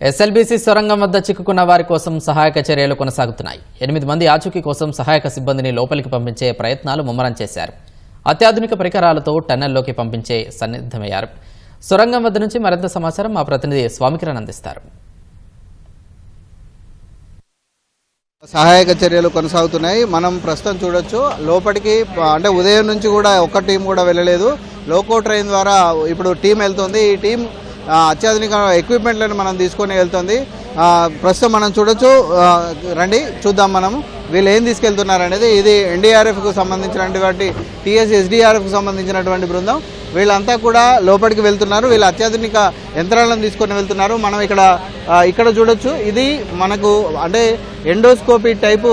SLBC సొరంగం వద్ద చిక్కుకున్న వారి కోసం సహాయక చర్యలు కొనసాగుతున్నాయి. ఎనిమిది మంది ఆచూకీ కోసం సహాయక సిబ్బందిని లోపలికి పంపించే ప్రయత్నాలు ముమ్మరం చేశారు. అత్యాధునిక పరికరాలతో టన్నెల్లోకి పంపించే సన్నిద్ధమయ్యారు. సొరంగం వద్ద నుంచి మరింత సమాచారం మా ప్రతినిధి స్వామికిరణ్ అందిస్తారు. సహాయక చర్యలు కొనసాగుతున్నాయి. మనం ప్రస్తుతం చూడొచ్చు లోపలికి అంటే ఉదయం నుంచి కూడా ఒక్క టీం కూడా వెళ్ళలేదు. లోకో ట్రైన్ ద్వారా ఇప్పుడు టీం వెళ్తుంది. ఈ టీం అత్యాధునిక ఎక్విప్మెంట్లను మనం తీసుకొని వెళ్తుంది. ప్రస్తుతం మనం చూడొచ్చు. రండి చూద్దాం మనం. వీళ్ళు ఏం తీసుకెళ్తున్నారు అనేది ఇది ఎన్డీఆర్ఎఫ్కు సంబంధించినటువంటి టీఎస్ ఎస్డీఆర్ఎఫ్కు సంబంధించినటువంటి బృందం. వీళ్ళంతా కూడా లోపలికి వెళ్తున్నారు. వీళ్ళు అత్యాధునిక యంత్రాలను తీసుకొని వెళ్తున్నారు. మనం ఇక్కడ ఇక్కడ చూడొచ్చు. ఇది మనకు అంటే ఎండోస్కోపీ టైపు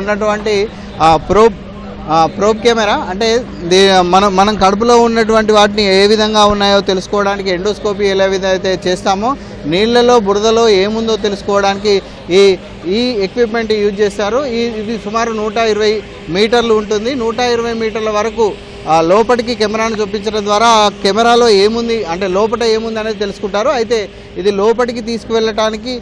ఉన్నటువంటి ప్రోప్ ప్రోబ్ ప్రోబ్ కెమెరా? అంటే మనం మనం కడుపులో ఉన్నటువంటి వాటిని ఏ విధంగా ఉన్నాయో తెలుసుకోవడానికి ఎండోస్కోపీ ఎలా విధంగా అయితే చేస్తామో నీళ్ళలో బురదలో ఏముందో తెలుసుకోవడానికి ఈ ఈ ఎక్విప్మెంట్ యూజ్ చేస్తారు. ఈ ఇది సుమారు నూట ఇరవై మీటర్లు ఉంటుంది. నూట ఇరవై మీటర్ల వరకు లోపటికి లోపలికి కెమెరాను చూపించడం ద్వారా కెమెరాలో ఏముంది అంటే లోపల ఏముంది అనేది తెలుసుకుంటారు. అయితే ఇది లోపలికి తీసుకువెళ్ళటానికి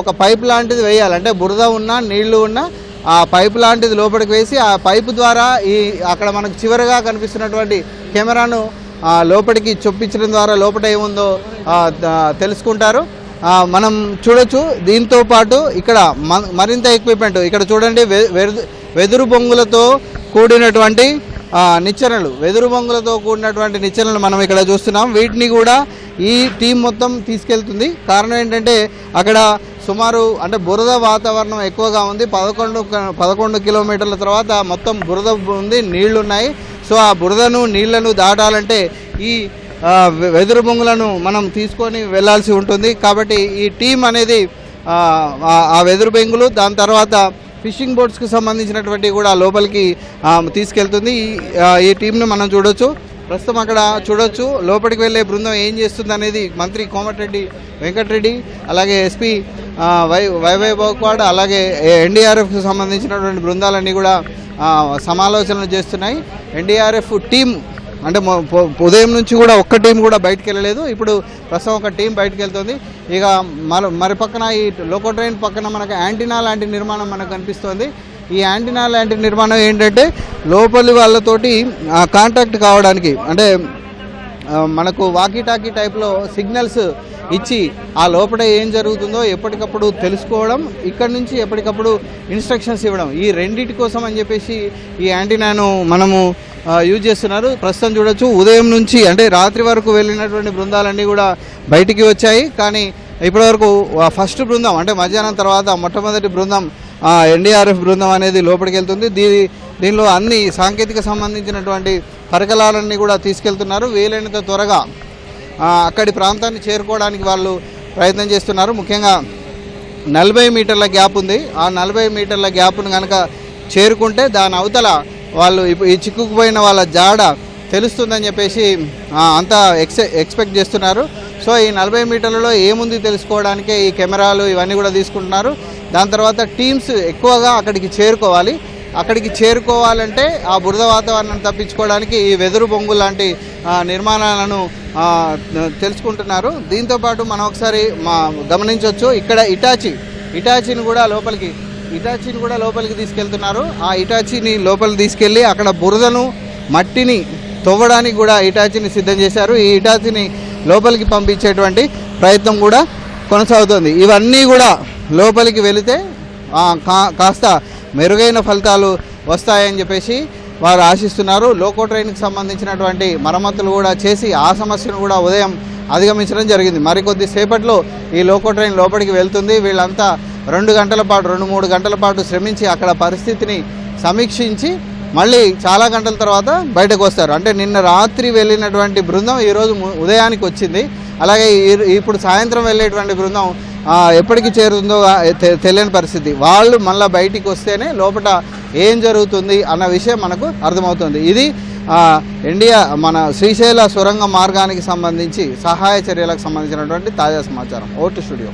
ఒక పైప్ లాంటిది వేయాలి. అంటే బురద ఉన్నా నీళ్ళు ఉన్నా ఆ పైప్ లాంటిది లోపలికి వేసి ఆ పైపు ద్వారా ఈ అక్కడ మనకు చివరగా కనిపిస్తున్నటువంటి కెమెరాను లోపలికి చొప్పించడం ద్వారా లోపల ఏముందో తెలుసుకుంటారు. మనం చూడొచ్చు. దీంతో పాటు ఇక్కడ మ- మరింత ఎక్విప్మెంట్ ఇక్కడ చూడండి వె- వెదురు బొంగులతో కూడినటువంటి నిచ్చెనలు. వెదురు బొంగులతో కూడినటువంటి నిచ్చెనలు మనం ఇక్కడ చూస్తున్నాం. వీటిని కూడా ఈ టీం మొత్తం తీసుకెళ్తుంది. కారణం ఏంటంటే అక్కడ సుమారు అంటే బురద వాతావరణం ఎక్కువగా ఉంది. పదకొండు పదకొండు కిలోమీటర్ల తర్వాత మొత్తం బురద ఉంది నీళ్ళు ఉన్నాయి సో ఆ బురదను నీళ్ళను దాటాలంటే ఈ వెదురు బొంగులను మనం తీసుకొని వెళ్ళాల్సి ఉంటుంది. కాబట్టి ఈ టీం అనేది ఆ, వెదురు బెంగులు దాని తర్వాత ఫిషింగ్ బోట్స్కి సంబంధించినటువంటి కూడా లోపలికి తీసుకెళ్తుంది. ఈ ఈ టీంను మనం చూడొచ్చు. ప్రస్తుతం అక్కడ చూడొచ్చు. లోపలికి వెళ్ళే బృందం ఏం చేస్తుంది అనేది మంత్రి కోమటిరెడ్డి వెంకటరెడ్డి అలాగే ఎస్పీ వై వైవై బోక్వాడ్ అలాగే ఎన్డీఆర్ఎఫ్కి సంబంధించినటువంటి బృందాలన్నీ కూడా సమాలోచనలు చేస్తున్నాయి. ఎన్డీఆర్ఎఫ్ టీం అంటే ఉదయం నుంచి కూడా ఒక్క టీం కూడా బయటకు వెళ్ళలేదు ఇప్పుడు ప్రస్తుతం ఒక టీం బయటకు వెళ్తుంది ఇక మరి మరి పక్కన ఈ లోకో ట్రైన్ పక్కన మనకు యాంటీనా లాంటి నిర్మాణం మనకు కనిపిస్తుంది. ఈ యాంటీనా లాంటి నిర్మాణం ఏంటంటే లోపలి వాళ్ళతోటి కాంటాక్ట్ కావడానికి అంటే మనకు వాకీ టాకీ టైప్లో సిగ్నల్స్ ఇచ్చి ఆ లోపల ఏం జరుగుతుందో ఎప్పటికప్పుడు తెలుసుకోవడం ఇక్కడ నుంచి ఎప్పటికప్పుడు ఇన్స్ట్రక్షన్స్ ఇవ్వడం. ఈ రెండిటి కోసం అని చెప్పేసి ఈ యాంటీనాను మనము యూజ్ చేస్తున్నారు. ప్రస్తుతం చూడొచ్చు ఉదయం నుంచి అంటే రాత్రి వరకు వెళ్ళినటువంటి బృందాలన్నీ కూడా బయటికి వచ్చాయి. కానీ ఇప్పటివరకు ఫస్ట్ బృందం అంటే మధ్యాహ్నం తర్వాత మొట్టమొదటి బృందం ఎన్డీఆర్ఎఫ్ బృందం అనేది లోపలికి వెళ్తుంది. దీని దీనిలో అన్ని సాంకేతిక సంబంధించినటువంటి పరికరాలన్నీ కూడా తీసుకెళ్తున్నారు. వీలైనంత త్వరగా అక్కడి ప్రాంతాన్ని చేరుకోవడానికి వాళ్ళు ప్రయత్నం చేస్తున్నారు. ముఖ్యంగా నలభై మీటర్ల గ్యాప్ ఉంది. ఆ నలభై మీటర్ల గ్యాప్ను కనుక చేరుకుంటే దాని అవతల వాళ్ళు ఈ చిక్కుకుపోయిన వాళ్ళ జాడ తెలుస్తుందని చెప్పేసి అంతా ఎక్స్ ఎక్స్పెక్ట్ చేస్తున్నారు. సో ఈ నలభై మీటర్లలో ఏముంది తెలుసుకోవడానికే ఈ కెమెరాలు ఇవన్నీ కూడా తీసుకుంటున్నారు. దాని తర్వాత టీమ్స్ ఎక్కువగా అక్కడికి చేరుకోవాలి. అక్కడికి చేరుకోవాలంటే ఆ బురద వాతావరణం తప్పించుకోవడానికి ఈ వెదురు బొంగు లాంటి నిర్మాణాలను తెలుసుకుంటున్నారు. దీంతోపాటు మనం ఒకసారి మా గమనించవచ్చు ఇక్కడ ఇటాచి ఇటాచిని కూడా లోపలికి ఇటాచిని కూడా లోపలికి తీసుకెళ్తున్నారు. ఆ ఇటాచిని లోపలికి తీసుకెళ్ళి అక్కడ బురదను మట్టిని తవ్వడానికి కూడా ఇటాచిని సిద్ధం చేశారు. ఈ ఇటాచిని లోపలికి పంపించేటువంటి ప్రయత్నం కూడా కొనసాగుతుంది. ఇవన్నీ కూడా లోపలికి వెళితే కా- కాస్త మెరుగైన ఫలితాలు వస్తాయని చెప్పేసి వారు ఆశిస్తున్నారు. లోకో ట్రైన్కి సంబంధించినటువంటి మరమ్మతులు కూడా చేసి ఆ సమస్యను కూడా ఉదయం అధిగమించడం జరిగింది. మరికొద్ది సేపట్లో ఈ లోకో ట్రైన్ లోపలికి వెళ్తుంది. వీళ్ళంతా రెండు గంటల పాటు రెండు మూడు గంటల పాటు శ్రమించి అక్కడ పరిస్థితిని సమీక్షించి మళ్ళీ చాలా గంటల తర్వాత బయటకు వస్తారు. అంటే నిన్న రాత్రి వెళ్ళినటువంటి బృందం ఈరోజు ఉదయానికి వచ్చింది. అలాగే ఇప్పుడు సాయంత్రం వెళ్ళేటువంటి బృందం ఎప్పటికి చేరుతుందో తెలియని పరిస్థితి. వాళ్ళు మళ్ళీ బయటికి వస్తేనే లోపల ఏం జరుగుతుంది అన్న విషయం మనకు అర్థమవుతుంది. ఇది ఇండియా మన శ్రీశైల సొరంగ మార్గానికి సంబంధించి సహాయ చర్యలకు సంబంధించినటువంటి తాజా సమాచారం. Vote studio.